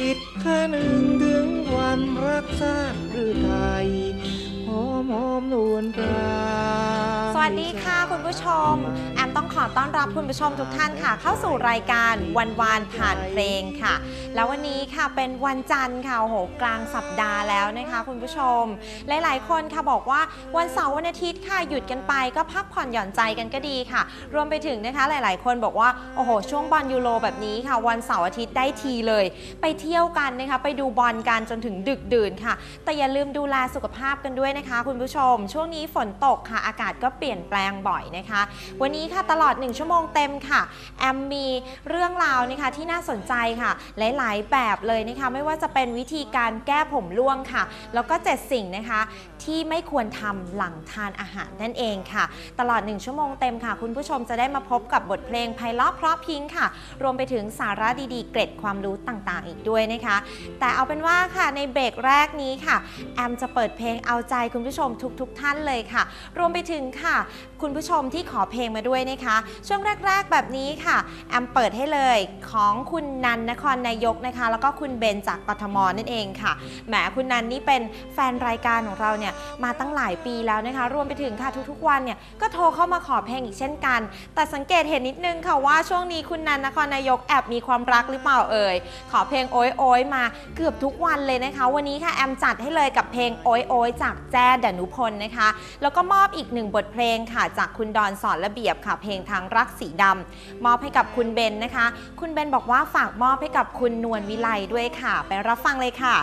จิตข้าหนึ่งถึงวันรักษาหรือไทยหอมหอมนวลปลาสวัสดีค่ะคุณผู้ชมแอมต้องขอต้อนรับคุณผู้ชมทุกท่านค่ะ เข้าสู่รายการวันวานผ่านเพลงค่ะ แล้ววันนี้ค่ะเป็นวันจันทร์ค่ะโอ้โหกลางสัปดาห์แล้วนะคะ คุณผู้ชม หลาย ๆ คนค่ะบอกว่าวันเสาร์วันอาทิตย์ค่ะหยุดกันไป ก็พักผ่อนหย่อนใจกันก็ดีค่ะ รวมไปถึงนะคะหลาย ๆ คนบอกว่าโอ้โหช่วงบอลยูโรแบบนี้ค่ะ วันเสาร์อาทิตย์ได้ทีเลย ไปเที่ยวกันนะคะไปดูบอลกันจนถึงดึกดื่นค่ะ แต่อย่าลืมดูแลสุขภาพกันด้วยนะคะ คุณผู้ชม ช่วงนี้ฝนตกค่ะอากาศก็เปลี่ยนแปลงบ่อยนะคะ วันนี้ค่ะตลอด 1 ชั่วโมงเต็มค่ะ แอมมีเรื่องราวนะคะที่น่าสนใจค่ะ หลายๆ แบบเลยนะคะ ไม่ว่าจะเป็นวิธีการแก้ผมร่วงค่ะ แล้วก็ 7 สิ่งนะคะที่ไม่ควรทำหลังทานอาหารนั่นเองค่ะ ตลอด 1 ชั่วโมงเต็มค่ะ คุณผู้ชมจะได้มาพบกับบทเพลงไพเราะเพราะพิงค่ะ รวมไปถึงสาระดีๆ เกร็ดความรู้ต่างๆ อีกด้วยนะคะ แต่เอาเป็นว่าค่ะในเบรกแรกนี้ค่ะ แอมจะเปิดเพลงเอาใจคุณผู้ชมทุกๆทท่านเลยค่ะ รวมไปถึงค่ะ คุณผู้ชมที่ขอเพลงมาด้วยนะคะ ช่วงแรก ๆ แบบนี้ค่ะ แอมเปิดให้เลยของคุณนันนครนายกนะคะ แล้วก็คุณเบนจากกทมนั่นเองค่ะแหมคุณนันนี่เป็นแฟนรายการของเราเนี่ยมาตั้งหลายปีแล้วนะคะ รวมไปถึงค่ะทุกๆวันเนี่ยก็โทรเข้ามาขอเพลงอีกเช่นกัน แต่สังเกตเห็นนิดนึงค่ะว่าช่วงนี้คุณนันนครนายกแอบมีความรักหรือเปล่าเอ่ยขอเพลงโอ้ยโอยมาเกือบทุกวันเลยนะคะ วันนี้ค่ะแอมจัดให้เลยกับเพลงโอ้ยโอยจากแจ้ดนุพลนะคะ แล้วก็มอบอีกหนึ่งบทเพลงค่ะจากคุณดอนสอนระเบียบค่ะ เพลงทางรักสีดำมอบให้กับคุณเบนนะคะ คุณเบนบอกว่าฝากมอบให้กับคุณนวลวิไลด้วยค่ะ ไปรับฟังเลยค่ะ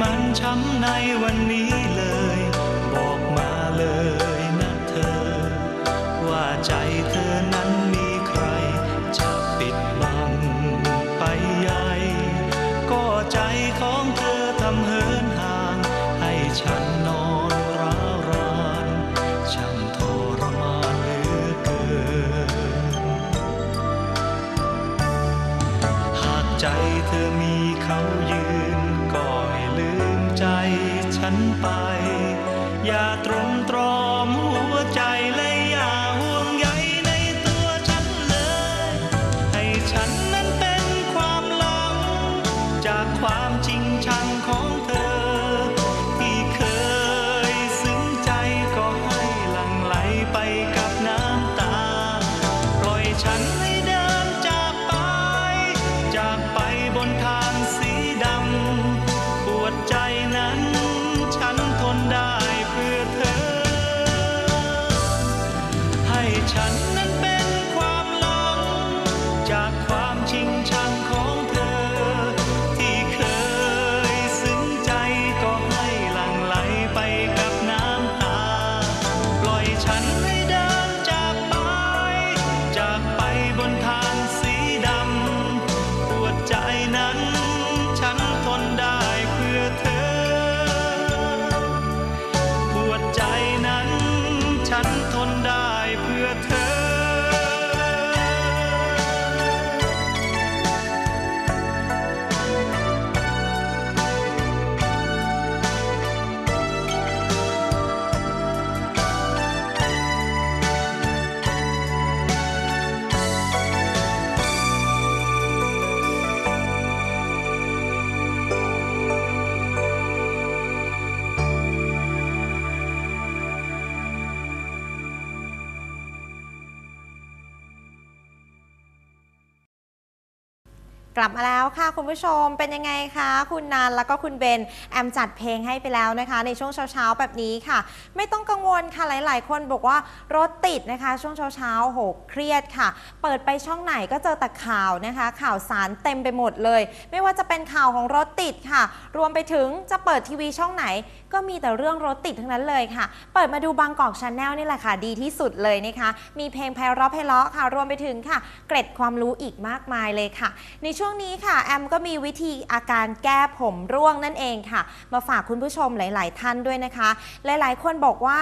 มันช้ำในวันนี้เลย บอกมาเลยนะเธอ ว่าใจ ควา กลับมาแล้วค่ะคุณผู้ชมเป็นยังไงคะ คุณนันแล้วก็คุณเบนแอมจัดเพลงให้ไปแล้วนะคะ ในช่วงเช้าๆแบบนี้ค่ะ ไม่ต้องกังวลค่ะหลาย ๆ คนบอกว่ารถติดนะคะ ช่วงเช้าๆโหเครียดค่ะ เปิดไปช่องไหนก็เจอแต่ข่าวนะคะ ข่าวสารเต็มไปหมดเลย ไม่ว่าจะเป็นข่าวของรถติดค่ะ รวมไปถึงจะเปิดทีวีช่องไหน ก็มีแต่เรื่องรถติดทั้งนั้นเลยค่ะ เปิดมาดูบางกอกชาแนลนี่แหละค่ะดีที่สุดเลยนะคะ มีเพลงไพเราะไพเราะค่ะ รวมไปถึงค่ะ เกร็ดความรู้อีกมากมายเลยค่ะในช่วงช่วงนี้ค่ะ แอมก็มีวิธีอาการแก้ผมร่วงนั่นเองค่ะ มาฝากคุณผู้ชมหลาย ๆ ท่านด้วยนะคะ หลาย ๆ คนบอกว่า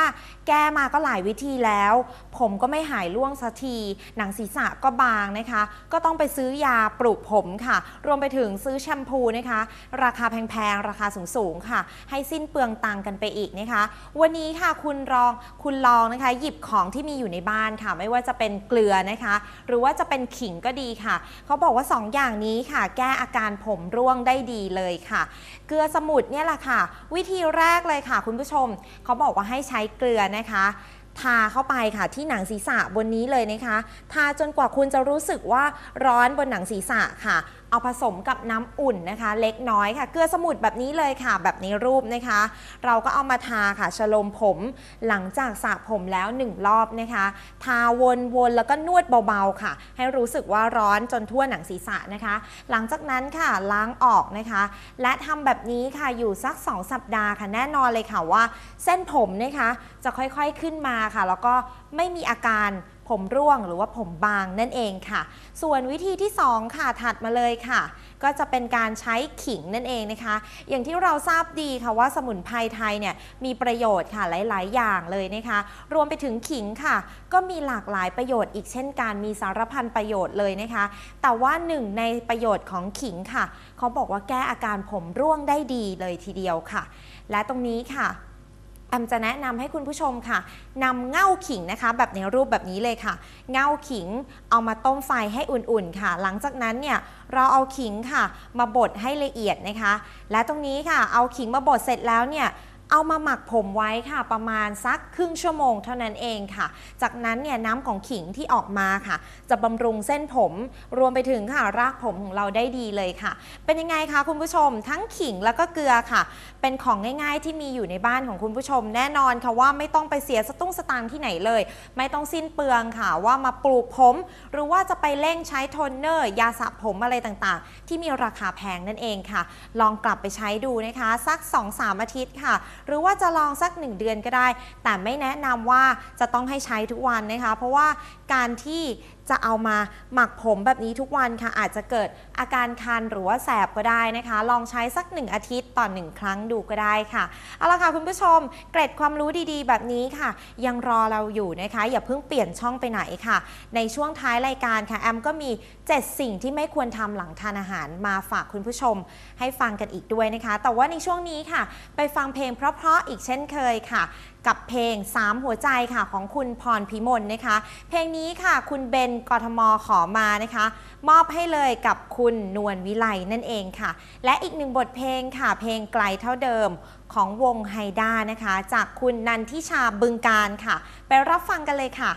แก้มาก็หลายวิธีแล้ว ผมก็ไม่หายร่วงสักที หนังศีรษะก็บางนะคะ ก็ต้องไปซื้อยาปลูกผมค่ะ รวมไปถึงซื้อแชมพูนะคะ ราคาแพง ๆ ราคาสูง ๆ ค่ะ ให้สิ้นเปลืองตังค์กันไปอีกนะคะ วันนี้ค่ะคุณรองคุณลองนะคะ หยิบของที่มีอยู่ในบ้านค่ะ ไม่ว่าจะเป็นเกลือนะคะ หรือว่าจะเป็นขิงก็ดีค่ะเขาบอกว่า 2 อย่างนี้ค่ะ แก้อาการผมร่วงได้ดีเลยค่ะ เกลือสมุนเนี่ยแหละค่ะ วิธีแรกเลยค่ะ คุณผู้ชมเขาบอกว่าให้ใช้เกลือนะคะทาเข้าไปค่ะที่หนังศีรษะบนนี้เลยนะคะ ทาจนกว่าคุณจะรู้สึกว่าร้อนบนหนังศีรษะค่ะ เอาผสมกับน้ำอุ่นนะคะ เล็กน้อยค่ะ เกลือสมุนแบบนี้เลยค่ะ แบบในรูปนะคะ เราก็เอามาทาค่ะชโลมผม หลังจากสระผมแล้ว 1 รอบนะคะ ทาวนๆแล้วก็นวดเบาๆค่ะ ให้รู้สึกว่าร้อนจนทั่วหนังศีรษะนะคะ หลังจากนั้นค่ะล้างออกนะคะ และทำแบบนี้ค่ะอยู่สัก 2 สัปดาห์ค่ะแน่นอนเลยค่ะว่า เส้นผมนะคะจะค่อยๆขึ้นมาค่ะ แล้วก็ไม่มีอาการ ผมร่วงหรือว่าผมบางนั่นเองค่ะ ส่วนวิธีที่ 2 ค่ะถัดมาเลยค่ะ ก็จะเป็นการใช้ขิงนั่นเองนะคะ อย่างที่เราทราบดีค่ะว่าสมุนไพรไทยเนี่ยมีประโยชน์ค่ะหลาย ๆ อย่างเลยนะคะ รวมไปถึงขิงค่ะ ก็มีหลากหลายประโยชน์อีกเช่นกันมีสารพันประโยชน์เลยนะคะ แต่ว่าหนึ่งในประโยชน์ของขิงค่ะ เขาบอกว่าแก้อาการผมร่วงได้ดีเลยทีเดียวค่ะ และตรงนี้ค่ะ แอมจะแนะนำให้คุณผู้ชมค่ะนำเง่าขิงนะคะ แบบในรูปแบบนี้เลยค่ะ เง่าขิงเอามาต้มไฟให้อุ่นๆค่ะ หลังจากนั้นเนี่ยเราเอาขิงค่ะ มาบดให้ละเอียดนะคะ และตรงนี้ค่ะ เอาขิงมาบดเสร็จแล้วเนี่ย เอามาหมักผมไว้ค่ะ ประมาณสักครึ่งชั่วโมงเท่านั้นเองค่ะ จากนั้นเนี่ยน้ำของขิงที่ออกมาค่ะ จะบำรุงเส้นผมรวมไปถึงค่ะรากผมของเราได้ดีเลยค่ะ เป็นยังไงคะคุณผู้ชม ทั้งขิงแล้วก็เกลือค่ะ เป็นของง่ายๆที่มีอยู่ในบ้านของคุณผู้ชม แน่นอนค่ะว่าไม่ต้องไปเสียสตุ้งสตางค์ที่ไหนเลย ไม่ต้องสิ้นเปลืองค่ะว่ามาปลูกผม หรือว่าจะไปเร่งใช้โทนเนอร์ ยาสระผมอะไรต่างๆ ที่มีราคาแพงนั่นเองค่ะ ลองกลับไปใช้ดูนะคะ สัก 2-3 อาทิตย์ค่ะ หรือว่าจะลองสัก 1 เดือนก็ได้ แต่ไม่แนะนำว่าจะต้องให้ใช้ทุกวันนะคะ เพราะว่าการที่ จะเอามาหมักผมแบบนี้ทุกวันค่ะ อาจจะเกิดอาการคันหรือว่าแสบก็ได้นะคะ ลองใช้สัก 1 อาทิตย์ต่อ 1 ครั้งดูก็ได้ค่ะ เอาละค่ะคุณผู้ชม เกร็ดความรู้ดีๆ แบบนี้ค่ะ ยังรอเราอยู่นะคะ อย่าเพิ่งเปลี่ยนช่องไปไหนค่ะ ในช่วงท้ายรายการค่ะแอมก็มี 7 สิ่งที่ไม่ควรทำหลังทานอาหารมาฝากคุณผู้ชม ให้ฟังกันอีกด้วยนะคะ แต่ว่าในช่วงนี้ค่ะ ไปฟังเพลงเพราะๆอีกเช่นเคยค่ะกับเพลง 3 หัวใจค่ะของคุณพรพิมลนะคะ เพลงนี้ค่ะ คุณเบนกทมขอมานะคะ มอบให้เลยกับคุณนวลวิไลนั่นเองค่ะ และอีกหนึ่งบทเพลงค่ะ เพลงไกลเท่าเดิมของวงไฮด้านะคะ จากคุณนันทิชาบึงการค่ะ ไปรับฟังกันเลยค่ะ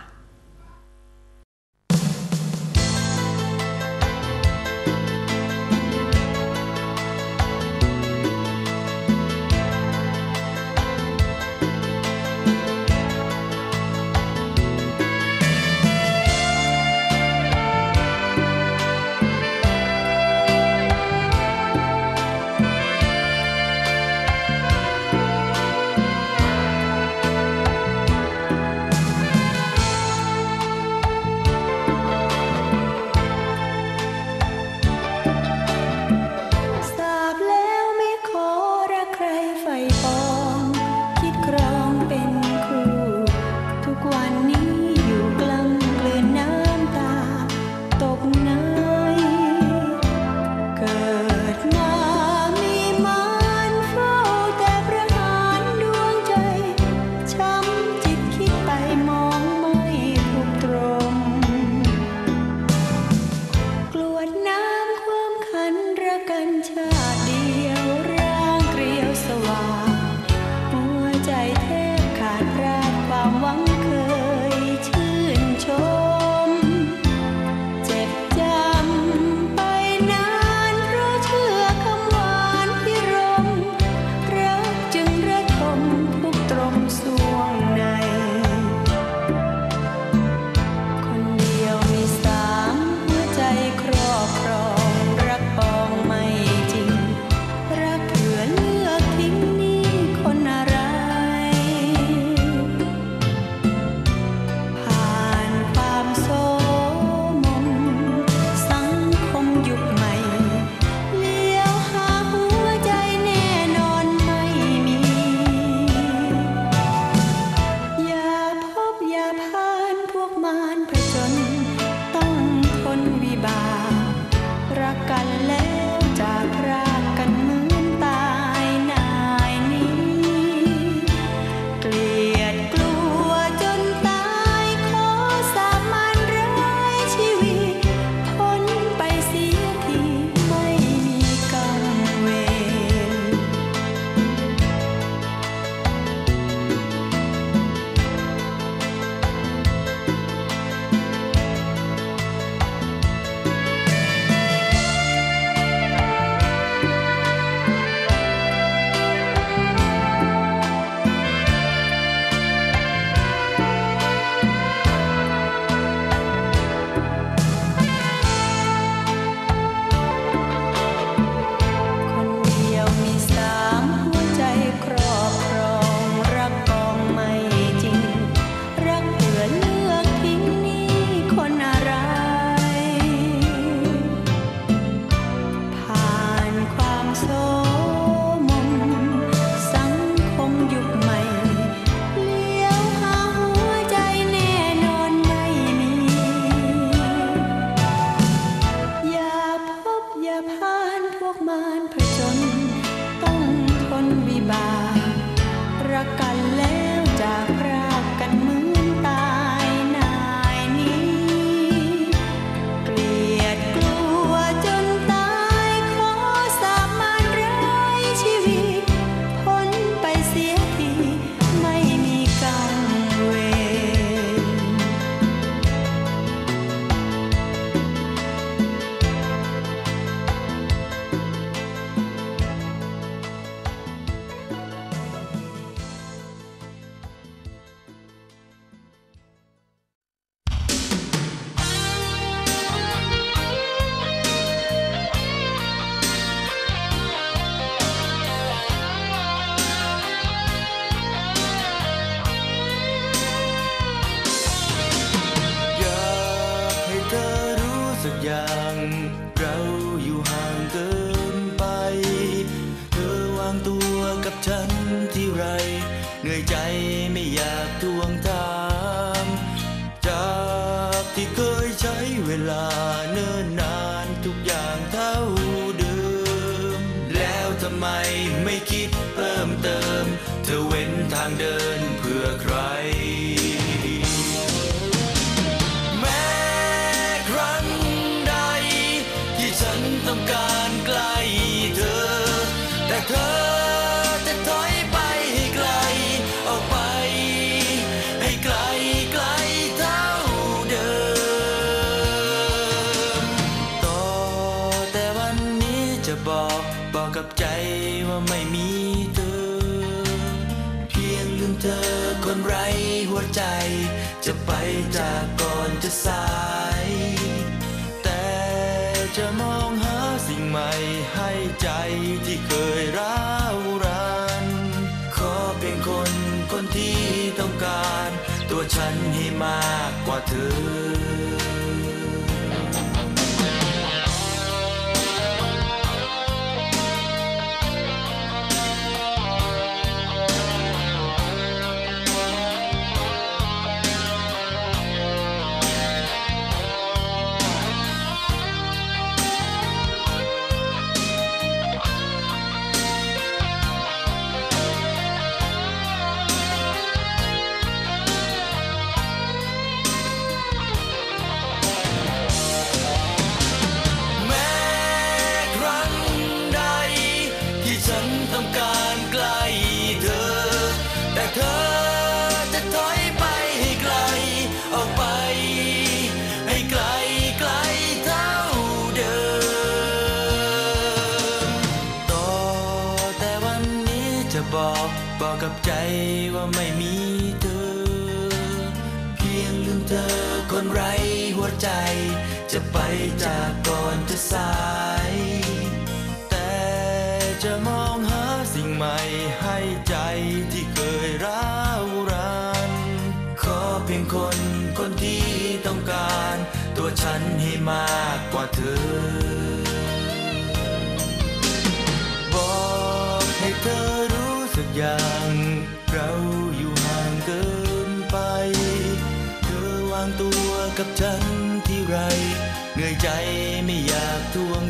างตัวกับฉันที่ไร เหนื่อยใจไม่อยากทวงถามจากที่เคยใช้เวลาเนิ่นนาน บอกบอกกับใจว่าไม่มีเธอ เพียงลืมเธอคนไร้หัวใจ จะไปจากก่อนจะสาย แต่จะมองหาสิ่งใหม่ให้ใจที่เคยร้าวรานขอเป็นคนคนที่ต้องการ ตัวฉันให้มากกว่าเธอ ว่าไม่มีเธอ เพียงลืมเธอคนไร้หัวใจ จะไปจากก่อนจะสาย แต่จะมองหาสิ่งใหม่ให้ใจที่เคยร้าวรานขอเพียงคนคนที่ต้องการ ตัวฉันให้มากกว่าเธอบอกให้เธอรู้สักอย่าง กับฉันที่ไร เหนื่อยใจไม่อยากทวง